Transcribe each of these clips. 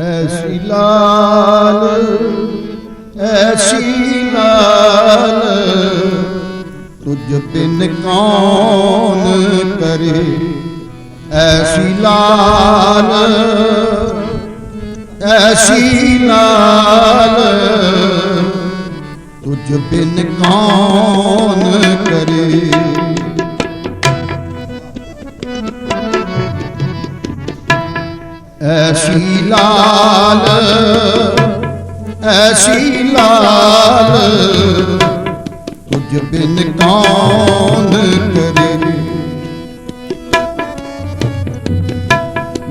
ਐਸੀ ਲਾਲ ਐਸੀ ਲਾਲ ਤੁਝ ਬਿਨ ਕੌਣ ਕਰੇ? ਐਸੀ ਲਾਲ ਐਸੀ ਲਾਲ ਤੁਝ ਬਿਨ ਕੌਣ ਕਰੇ? ਐਸੀ ਲਾਲ ਐਸੀ ਲਾਲ। ਤੁਝ ਬਿਨ ਕੌਣ ਕਰੇ?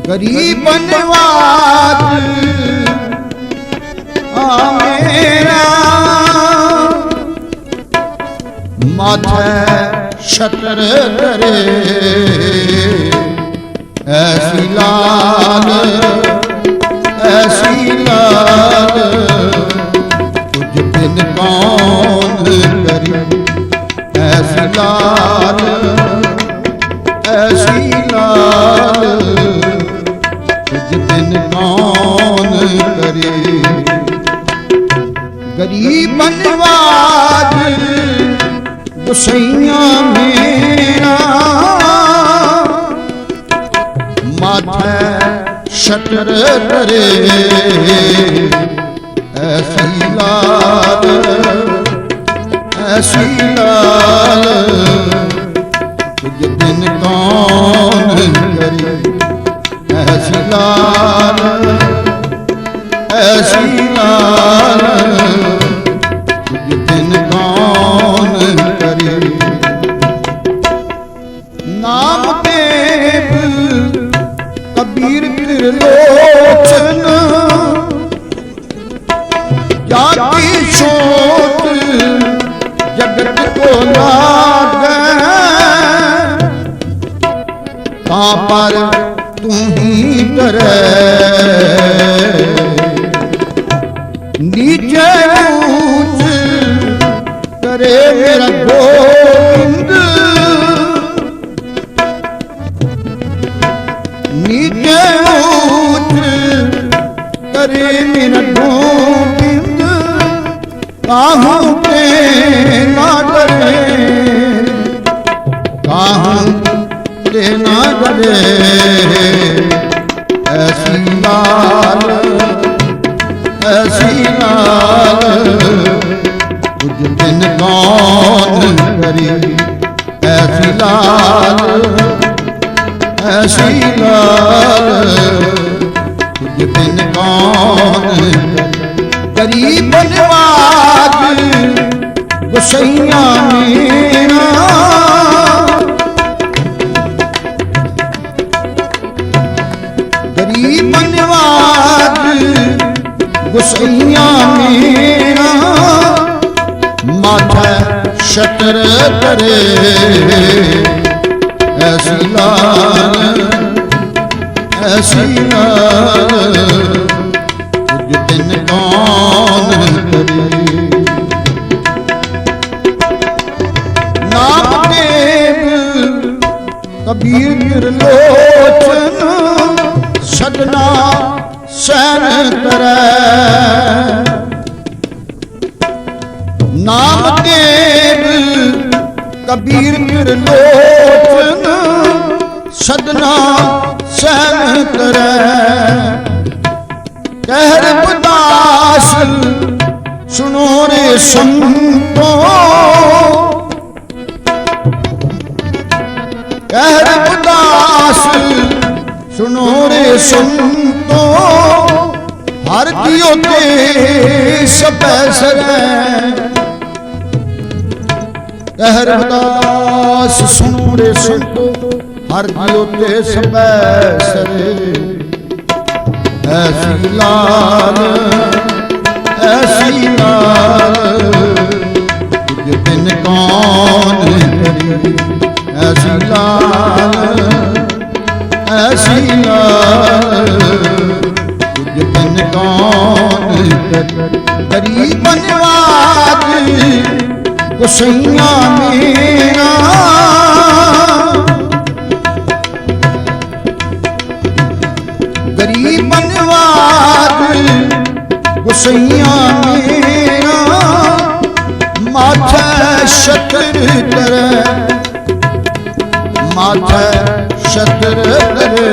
ਗਰੀਬ ਨਵਾਜ ਆ ਮੇਰਾ ਮਾਥੇ ਛਤਰ ਕਰੇ। ਐਸੀ ਲਾਲ ਐਸੀ ਲਾਲ। ਤੁਝ ਬਿਨ ਕੌਣ ਕਰੇ, ਐਸੀ ਲਾਲ ਐਸੀ ਲਾਲ। ਤੁਝ ਬਿਨ ਕੌਣ ਕਰੇ, ਗਰੀਬ ਨਵਾਜ ਗੁਸਈਆਂ ਮੇਰਾ ਮਾਥੇ ਸ਼ਟਰ ਕਰੇ ਐਸੀ ਲਾਲ ਐਸੀ ਲਾਲ। ਤੁਝ ਬਿਨ ਕੌਣ ਕਰੇ? ਐਸੀ ਲਾਲ ਐਸੀ ਲਾਲ। ਤੁਝ ਬਿਨ ਕੌਣ ਕਰੇ? ਨਾਮ ਦੇਵ ਕਬੀਰ ਤ੍ਰਿਲੋਚਨ ਜਾਤੀ ਸੋਚ ਜਗਤ ਕੋ ਲਾਗੈ ਤਾਂ ਪਰ ਤੂੰ ਹੀ ਕਰੈ ਨੀਚੇ ਉੱਚ ਕਰੇ ਮੇਰਾ ਗੋਬਿੰਦ ਨੀਚੇ ਕਰੇ ਮੇਰਾ ਕਾਹੂ ਤੇ ਨਾ ਡਰੇ ਕਾਹੂ ਤੇ ਨਾ ਡਰੇ ਐਸੀ ਲਾਲ ਐਸੀ ਲਾਲ ਤੁਝ ਬਿਨ ਕੌਣ ਕਰੀ? ਐਸੀ ਲਾਲ ਐਸੀ ਲਾਲ। ਕਰੇ ਐਸੀ ਲਾਲ ਐਸੀ ਲਾਲ ਤੁਝ ਬਿਨ ਕੌਣ ਕਰੇ। ਨਾਮ ਦੇਵ, ਕਬੀਰ ਲੋਚਨ ਸਦਨਾ ਸਹਿਨ ਕਰੈ। ਨਾਮ ਦੇਵ ਕਬੀਰ ਲੋਚਨ ਸਦਨਾ ਸਹਿਨ ਕਰੈ। ਕਹਿਰ ਬਦਾਸ ਸੁਣੋ ਰੇ ਸੰਤੋ। ਕਹਿਰ ਬਦਾਸ ਸੁਨੋ ਰੇ ਸੰਤੋ। ਹਰ ਕੀਓ ਤੇ ਸਪੈਸਰੈ ਕਹਿਰ ਬਦਾਸ ਸੁਨੋ ਰੇ ਸੰਤੋ ਹਰ ਕੀਓ ਤੇ ਸਪੈਸਰੈ ਐਸੀ ਲਾਲ ਐਸੀ ਲਾਲ ਤੁਝ ਬਿਨ ਕੌਣ ਕਰੀ। ਐਸੀ ਲਾਲ ਐਸੀ ਲਾਲ ਤੁਝ ਬਿਨ ਕੌਣ ਕਰੀ। ਗੁਸਈਆਂ ਮੇਰਾ ਗਰੀਬ ਨਵਾਜ ਗੁਸਈਆਂ ਮੇਰਾ ਮਾਥੈ ਸ਼ਤਰ ਤਰੇ, ਮਾਥੈ ਸ਼ਤਰ ਤਰੇ।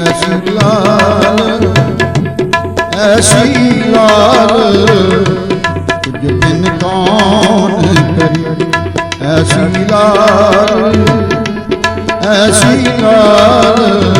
ਐਸੀ ਲਾਲ, ਐਸੀ ਐਸੀ ਲਾਲ ਐਸੀ ਲਾਲ